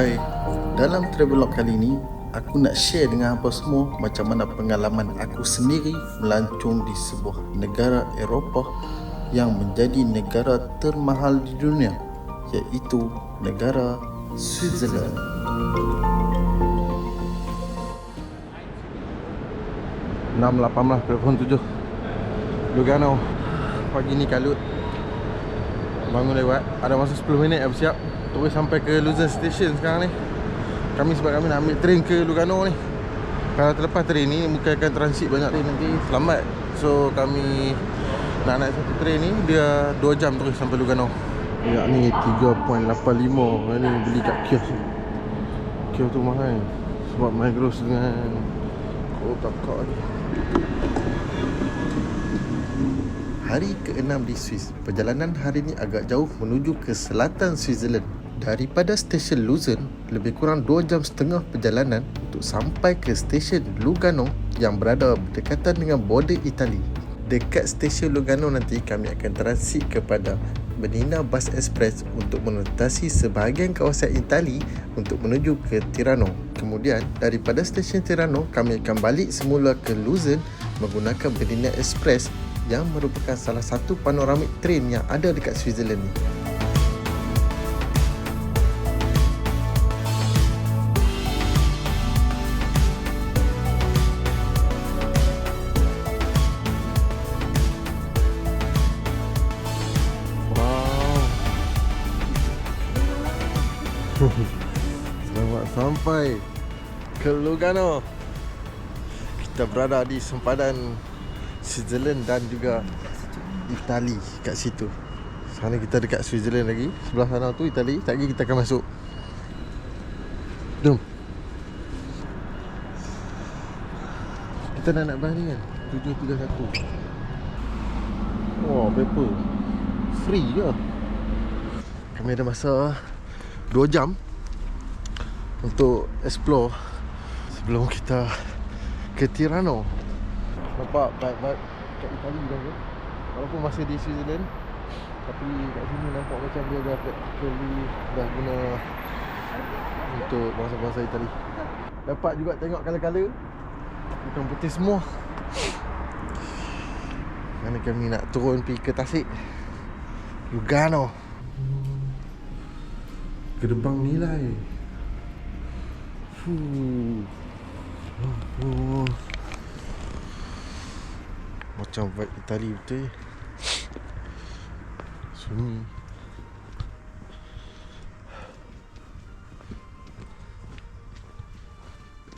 Hai, dalam travelog kali ini aku nak share dengan apa semua macam mana pengalaman aku sendiri melancong di sebuah negara Eropah yang menjadi negara termahal di dunia iaitu negara Switzerland. Enam lapan belas telefon tujuh. Lugano. Pagi ni kalut Bangun lewat. Ada masa 10 minit dah bersiap Terus sampai ke Luzern Station sekarang ni. Kami sebab kami nak ambil train ke Lugano ni. Kalau terlepas train ni Mungkin akan transit banyak train nanti. Selamat. So kami Nak naik satu train ni Dia 2 jam terus sampai Lugano. Minyak ni 3.85 Ni beli kat kios ni. Kios tu mahal. Sebab Migros dengan Coca-Cola ni Hari ke-6 di Swiss, perjalanan hari ini agak jauh menuju ke selatan Switzerland. Daripada stesen Luzern, lebih kurang 2 jam setengah perjalanan untuk sampai ke stesen Lugano yang berada berdekatan dengan border Itali. Dekat stesen Lugano nanti kami akan transit kepada Benina Bus Express untuk menotasi sebahagian kawasan Itali untuk menuju ke Tirano. Kemudian daripada stesen Tirano kami akan balik semula ke Luzern menggunakan Benina Express yang merupakan salah satu panoramik train yang ada dekat Switzerland ni. Selamat sampai ke Lugano. Kita berada di sempadan Switzerland dan juga Itali kat situ. Sana kita dekat Switzerland lagi. Sebelah sana tu Itali. Tak lagi kita akan masuk. Jom. Kita dah nak bas ni kan? 731. Oh, paper. Free ke? Kami ada masa 2 jam untuk explore sebelum kita ke Tirano. Nampak vibe-vibe kat Itali dah ke Walaupun masih di Switzerland Tapi kat sini nampak macam dia dah practically Dah guna Untuk bangsa-bangsa Itali. Dapat juga tengok kala-kala Bukan putih semua. Mana kami nak turun pergi ke Tasik? Lugano. Gerbang nilai Fuh. Oh, oh. Macam vibe Itali betul Sunyi.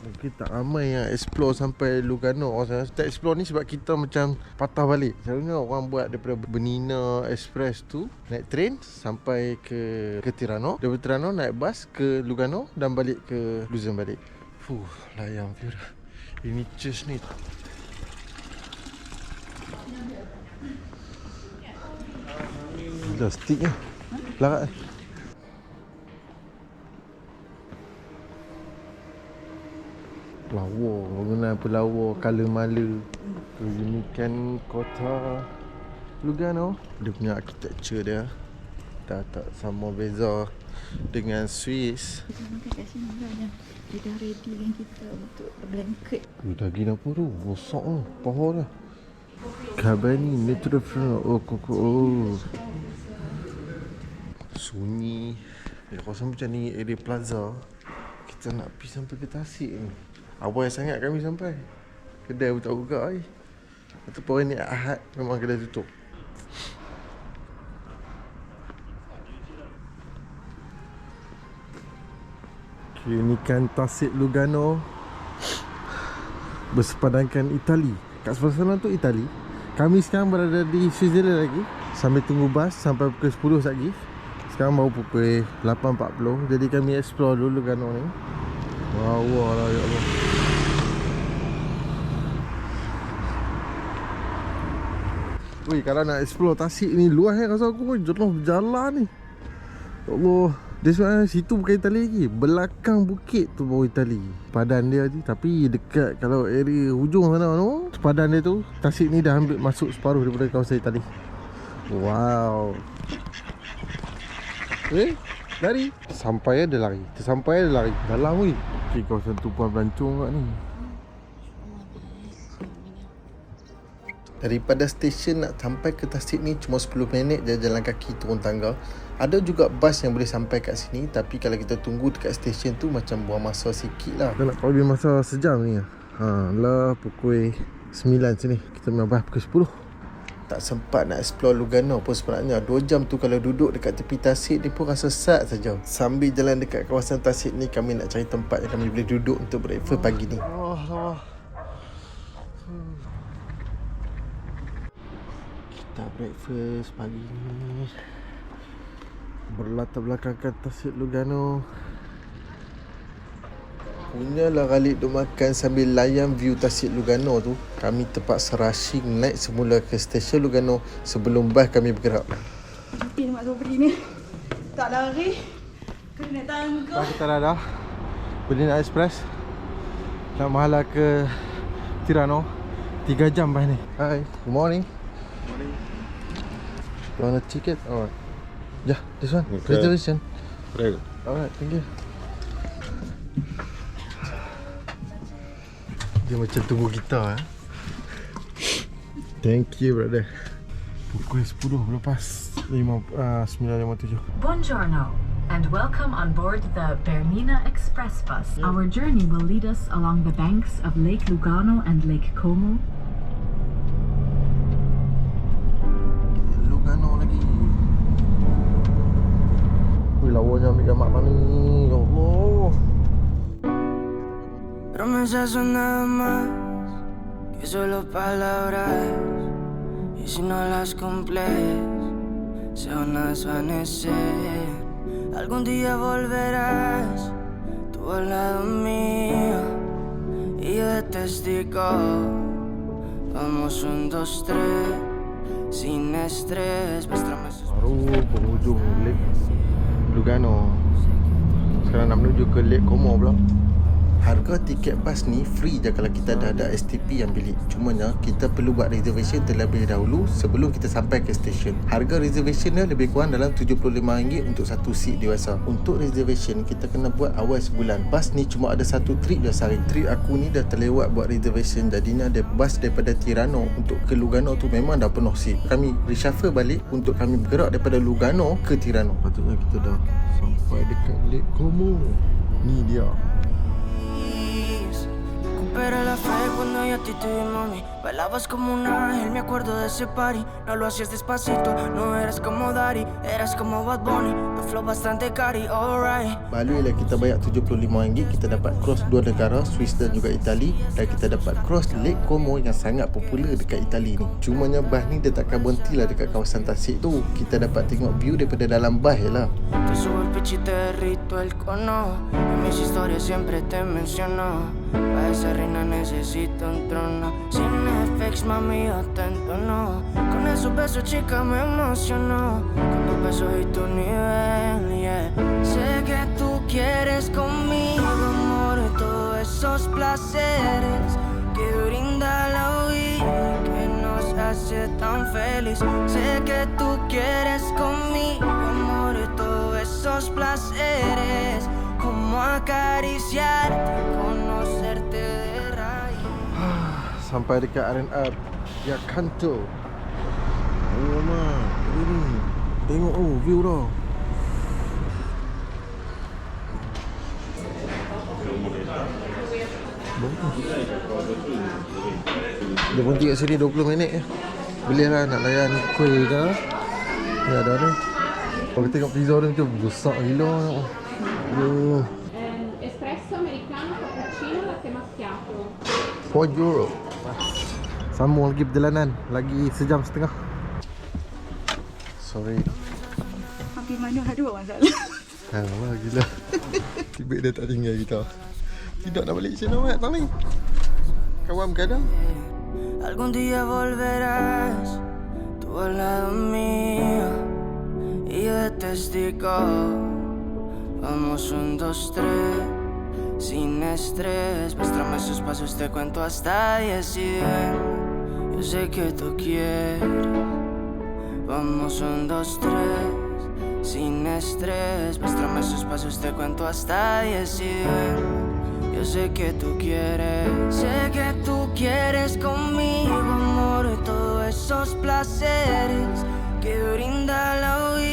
Mungkin tak ramai yang explore sampai Lugano. Orang tak explore ni sebab kita macam patah balik. Selalunya orang buat daripada Benina Express tu Naik train sampai ke ke Tirano. Daripada Tirano naik bas ke Lugano Dan balik ke Luzern balik. Fuh, layang dah Ini church ni Dah ni Larat eh Lawa Bangunan pelawa Color mala Keunikan kota Lugano Dia punya architecture dia Dah tak sama beza Dengan Swiss Kita makan kat sini lah yang dia dah ready dengan kita untuk blanket. Oh, daging apa tu? Rosak tu. Paha dah. Kabani Natural Front. Oh, koko. Oh. Sunyi. Eh, rasa macam ni area plaza. Kita nak pergi sampai ke Tasik ni. Awal sangat kami sampai. Kedai pun tak buka ni. Ataupun hari ni Ahad memang kedai tutup. Keunikan Tasik Lugano bersepadankan Itali. Kat sebelah sana tu Itali. Kami sekarang berada di Switzerland lagi. Sambil tunggu bas sampai pukul 10 lagi. Sekarang baru pukul 8.40. Jadi kami explore dulu Lugano ni. Wah, wah lah ya Allah. Weh, kalau nak explore Tasik ni luas eh rasa aku jenuh berjalan ni. Ya Allah. Dia sebenarnya situ bukan Itali lagi Belakang bukit tu baru Itali Padan dia je Tapi dekat Kalau area hujung sana tu Padan dia tu Tasik ni dah ambil masuk separuh Daripada kawasan Itali Wow Eh Lari Sampai ada lari Tersampai ada lari Dalam weh Okay kawasan tumpuan pelancong kat ni Daripada stesen nak sampai ke Tasik ni cuma 10 minit je jalan kaki turun tangga. Ada juga bas yang boleh sampai kat sini tapi kalau kita tunggu dekat stesen tu macam buang masa sikit lah. Kita nak lebih masa sejam ni Ha, lah pukul 9 sini. Kita memang pukul 10. Tak sempat nak explore Lugano pun sebenarnya 2 jam tu kalau duduk dekat tepi tasik ni pun rasa sad saja. Sambil jalan dekat kawasan tasik ni kami nak cari tempat yang kami boleh duduk untuk breakfast pagi ni. Oh, Allah. Kita breakfast pagi ni Berlatar belakangkan Tasik Lugano Punyalah Khalid duk makan sambil layan view Tasik Lugano tu Kami terpaksa rushing naik semula ke stesen Lugano Sebelum bas kami bergerak Tapi nak sobri ni. Tak lari. Kena naik tangga. Bas kita dah dah Berdina Express Nak mahala ke Tirano 3 jam bas ni Hi, good morning Morning You want a ticket? Alright Yeah, this one, Okay. reservation Right. Alright, thank you. Dia macam tunggu kita eh. Thank you brother. Pukul 10 lepas 5 uh, 9.57. Buongiorno and welcome on board the Bernina Express bus. Our journey will lead us along the banks of Lake Lugano and Lake Como. Promesas son nada más que solo palabras y si no las cumples se van a desvanecer. Algún día volverás tú al lado mío y yo de testigo. Vamos un, dos, tres, sin estrés. Lugano. Sekarang nak menuju ke Lake Como pula. Harga tiket bas ni free je kalau kita dah ada STP yang bilik. Cumanya kita perlu buat reservation terlebih dahulu sebelum kita sampai ke stesen. Harga reservation dia lebih kurang dalam RM75 untuk satu seat dewasa. Untuk reservation kita kena buat awal sebulan. Bas ni cuma ada satu trip je sehari. Trip aku ni dah terlewat buat reservation jadinya ada bas daripada Tirano untuk ke Lugano tu memang dah penuh seat. Kami reshuffle balik untuk kami bergerak daripada Lugano ke Tirano. Patutnya kita dah sampai dekat Lake Como. Ni dia. Yo a ti te vi, mami. Bailabas como un ángel, me acuerdo de ese party. No lo hacías despacito, no eras como Daddy, eras como Bad Bunny. Tu flow bastante cari, alright. Baloi lah kita bayar RM75 Kita dapat cross dua negara Swiss dan juga Itali Dan kita dapat cross Lake Como Yang sangat popular dekat Itali ni Cumanya bas ni dia takkan berhenti lah Dekat kawasan Tasik tu Kita dapat tengok view daripada dalam bas je lah Te subo el y cono. En mis historias siempre te menciono. Para esa reina necesito un trono. Sin FX, mami, yo te entono. Con esos besos, chica, me emocionó. Con tus besos y tu nivel, yeah. Sé que tú quieres conmigo, amor, todos esos placeres que brinda la vida que nos hace tan feliz. Sé que tú quieres conmigo, esos placeres. Como acariciarte, conocerte de raíz. Sampai dekat R&R Ya kanto Alamak Ini ni Tengok oh view dah. Dia berhenti kat sini 20 minit je Boleh lah nak layan kuih ke Ya ada ni Kalau kita tengok pizza dia macam besar gila. Tengok. Eh, espresso americano, cappuccino, latte macchiato. 4 euro. Sambung lagi perjalanan. Lagi sejam setengah. Sorry. Hampir mana ada orang salah. Alah gila. Tiba dia tak tinggal kita. Tidak nak balik sini Mat Tang ni Kawan kadang. Algún día volverás tú al lado mío y de testigo. Vamos un, dos, tres, sin estrés. Muéstrame esos pasos, te cuento hasta diez y ven. Yo sé que tú quieres. Vamos un, dos, tres, sin estrés. Muéstrame esos pasos, te cuento hasta diez y ven. Yo sé que tú quieres, sé que tú quieres conmigo, amor, todos esos placeres que brinda la vida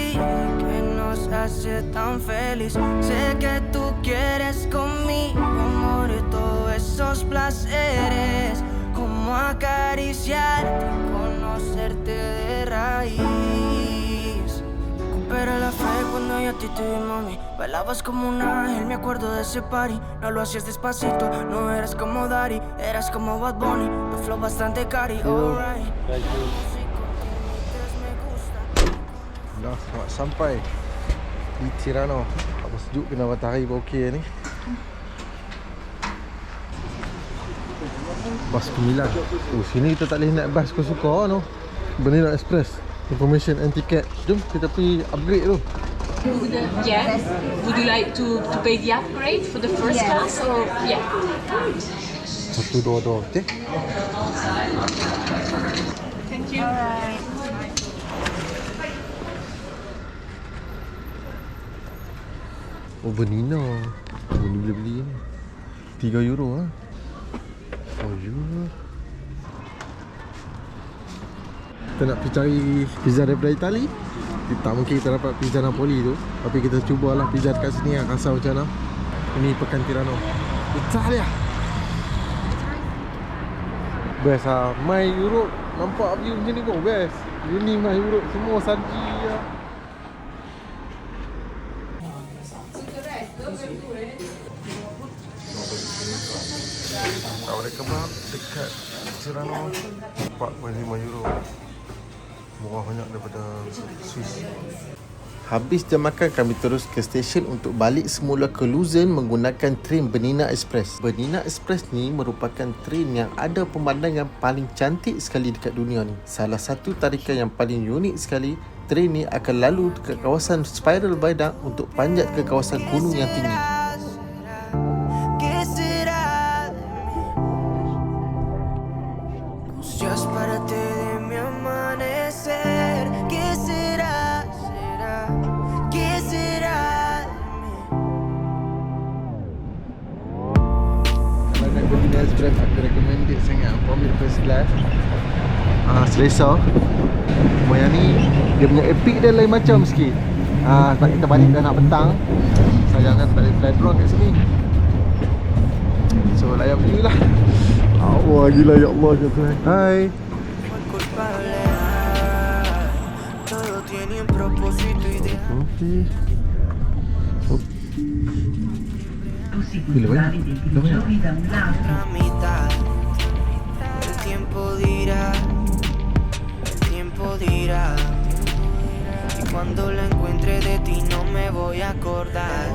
nos hace tan feliz. Sé que tú quieres conmigo, amor, todos esos placeres, como acariciarte, conocerte de raíz. Recupera la fe cuando yo a ti te vi, mami. Bailabas como un ángel, me acuerdo de ese party. No lo hacías despacito, no eras como Daddy, eras como Bad Bunny. Tu flow bastante cari, alright. Selamat sampai di Tirano. Apa sejuk kena matahari pun okey ni. Bas Kemilan. Oh, sini kita tak boleh naik bas suka-suka no. Bernina Express. Information and ticket. Jom kita pergi upgrade tu. Yeah. Would you like to, to pay the upgrade for the first class or yeah? Satu dua dua. Okay? Thank you. Oh Bernina. Oh ni boleh beli ni. 3 euro ah. Oh euro. Kita nak pergi cari pizza daripada Itali. Tak mungkin kita dapat pizza Napoli tu. Tapi kita cubalah pizza dekat sini yang rasa macam mana. Ini Pekan Tirano. Italia. Best ah. My Europe nampak view macam ni kau best. Ini My Europe semua salji kebab dekat Tirano 4.5 euro Murah banyak daripada Swiss Habis jam makan kami terus ke stesen untuk balik semula ke Luzern menggunakan train Bernina Express. Bernina Express ni merupakan train yang ada pemandangan paling cantik sekali dekat dunia ni. Salah satu tarikan yang paling unik sekali, train ni akan lalu dekat kawasan Spiral Viaduct untuk panjat ke kawasan gunung yang tinggi. Selesa Cuma yang ni Dia punya epic dia lain macam sikit Ah, sebab kita balik dah nak petang Sayang kan tak boleh fly drone kat sini So layan beli lah Allah gila ya Allah ya Tuhan Hai Fue culpable. Ay, Todo tiene un propósito ideal. Okey Oh. Bila banyak? Bila banyak? Y cuando la encuentre de ti no me voy a acordar.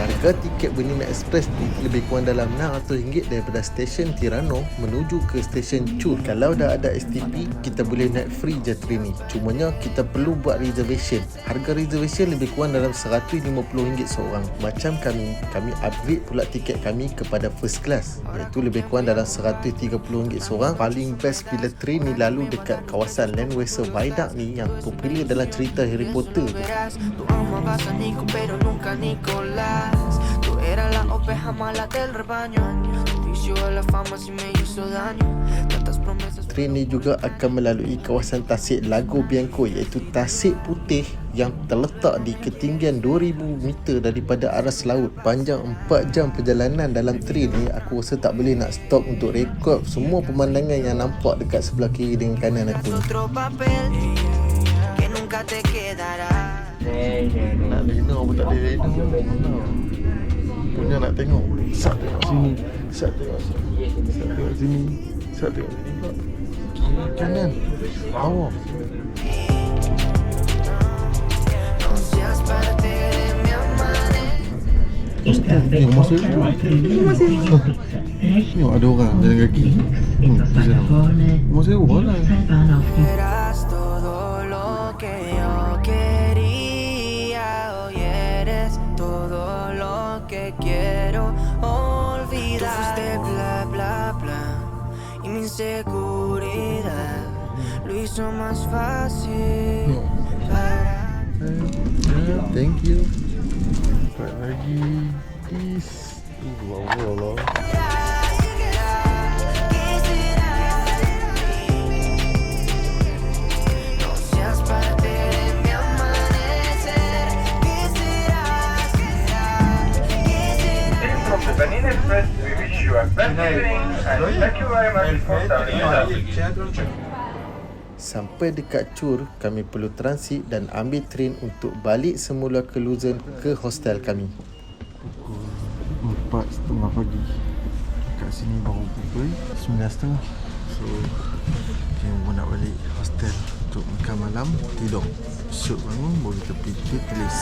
Harga tiket Bernina Express ni lebih kurang dalam RM600 daripada stesen Tirano menuju ke stesen Chur. Kalau dah ada STP, kita boleh naik free je train ni. Cumanya kita perlu buat reservation. Harga reservation lebih kurang dalam RM150 seorang. Macam kami, kami upgrade pula tiket kami kepada first class. Iaitu lebih kurang dalam RM130 seorang. Paling best bila train ni lalu dekat kawasan Landwester Viaduct ni yang popular dalam cerita Harry Potter tu. Verás, tú a a eras la oveja mala del rebaño. Vicio de la fama sí me hizo daño. Tantas promesas. Train ni juga akan melalui kawasan Tasik Lago Bianco iaitu Tasik Putih yang terletak di ketinggian 2000 meter daripada aras laut. Panjang 4 jam perjalanan dalam train ni aku rasa tak boleh nak stop untuk rekod semua pemandangan yang nampak dekat sebelah kiri dengan kanan aku ni. Nak reno pun tak boleh reno. Punya nak tengok. Sat tengok sini. Sat tengok sini. Sat tengok sini. Sat tengok sini kanan. De mi amanecer. Ni sewa. Rumah sewa. Tengok ada orang jalan kaki. Hmm, di sana. Rumah sewa lah. Quiero olvidar. Tú fuiste bla bla bla. Y mi inseguridad lo hizo más fácil. Tengok. Para Uh, thank you. Dapat lagi this. Wow, wow, wow. Sampai dekat Chur, kami perlu transit dan ambil train untuk balik semula ke Luzon ke hostel kami. Pukul 4.30 pagi. Kat sini baru pukul 9.30. So, kita pun nak balik hostel untuk makan malam, tidur. Besok bangun, baru kita pergi tulis.